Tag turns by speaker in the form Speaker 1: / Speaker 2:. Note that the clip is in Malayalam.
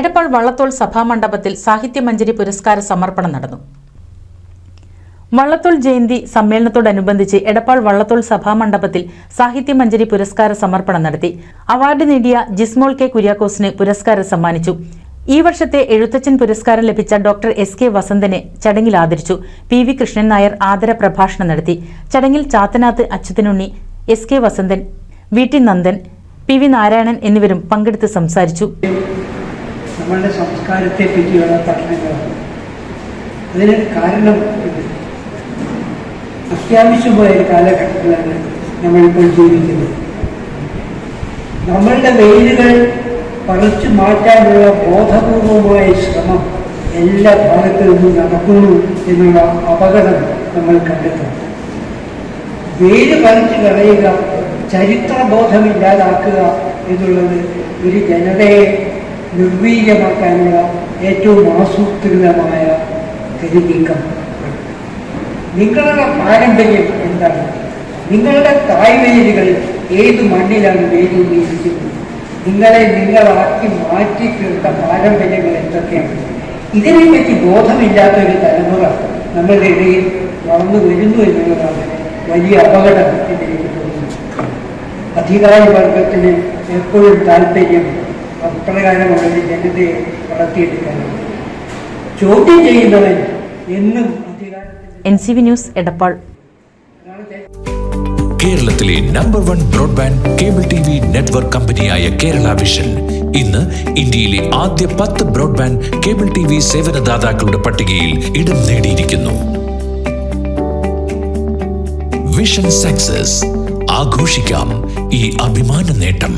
Speaker 1: എടപ്പാൾ വള്ളത്തോൾ സഭാമണ്ഡപത്തിൽ സാഹിത്യമഞ്ജരി പുരസ്കാര സമർപ്പണം നടന്നു. വള്ളത്തോൾ ജയന്തി സമ്മേളനത്തോടനുബന്ധിച്ച് എടപ്പാൾ വള്ളത്തോൾ സഭാമണ്ഡപത്തിൽ സാഹിത്യമഞ്ജരി പുരസ്കാര സമർപ്പണം നടത്തി. അവാർഡ് നേടിയ ജിസ്മോൾ കെ കുര്യാക്കോസിന് പുരസ്കാരം സമ്മാനിച്ചു. ഈ വർഷത്തെ എഴുത്തച്ഛൻ പുരസ്കാരം ലഭിച്ച ഡോക്ടർ എസ് കെ വസന്തനെ ചടങ്ങിൽ ആദരിച്ചു. പി വി കൃഷ്ണൻ നായർ ആദര പ്രഭാഷണം നടത്തി. ചടങ്ങിൽ Chathanath Achuthanunni S K Vasanthan V T Nandan P V Narayanan എന്നിവരും പങ്കെടുത്ത് സംസാരിച്ചു.
Speaker 2: നമ്മളുടെ സംസ്കാരത്തെ പറ്റിയുള്ള പഠനങ്ങളാണ് അതിന് കാരണം അത്യാവശ്യമായ ഒരു കാലഘട്ടത്തിലാണ് നമ്മളിപ്പോൾ ജീവിക്കുന്നത്. നമ്മളുടെ വെയിലുകൾ പറിച്ചു മാറ്റാനുള്ള ബോധപൂർവമായ ശ്രമം എല്ലാ ഭാഗത്തു നിന്നും നടക്കുന്നു എന്നുള്ള അപകടം നമ്മൾ കണ്ടെത്തണം വേര് പറിച്ചു കളയുക ചരിത്രബോധമില്ലാതാക്കുക എന്നുള്ളത് ഒരു ജനതയെ നിർവീര്യമാക്കാനുള്ള ഏറ്റവും ആസൂത്രിതമായ ഒരു നീക്കം നിങ്ങളുടെ പാരമ്പര്യം എന്താണ്? നിങ്ങളുടെ തായ്വേരുകൾ ഏത് മണ്ണിലാണ് വേരൂന്നിയിരിക്കുന്നത് നിങ്ങളെ നിങ്ങളാക്കി മാറ്റി തീർത്ത പാരമ്പര്യങ്ങൾ എന്തൊക്കെയാണ്? ഇതിനെപ്പറ്റി ബോധമില്ലാത്ത ഒരു തലമുറ നമ്മളുടെ ഇടയിൽ വളർന്നു വരുന്നു എന്നുള്ളതാണ് വലിയ അപകടം എന്ന് എനിക്ക് തോന്നുന്നു. അധികാരവർഗത്തിന് എപ്പോഴും താല്പര്യം അപ്രകാരമുള്ള ഒരു ജനതയെ വളർത്തിയെടുക്കാനാണ് ചോദ്യം ചെയ്യുന്നവൻ എന്നും
Speaker 1: N C V news Edappal.
Speaker 3: കേരളത്തിലെ number one broadband cable T V network കമ്പനിയായ കേരള വിഷൻ ഇന്ന് ഇന്ത്യയിലെ ആദ്യ പത്ത് ബ്രോഡ്ബാൻഡ് കേബിൾ ടി വി സേവനദാതാക്കളുടെ പട്ടികയിൽ ഇടം നേടിയിരിക്കുന്നു. വിഷൻ സക്സസ് ആഘോഷിക്കാം ഈ അഭിമാന നേട്ടം.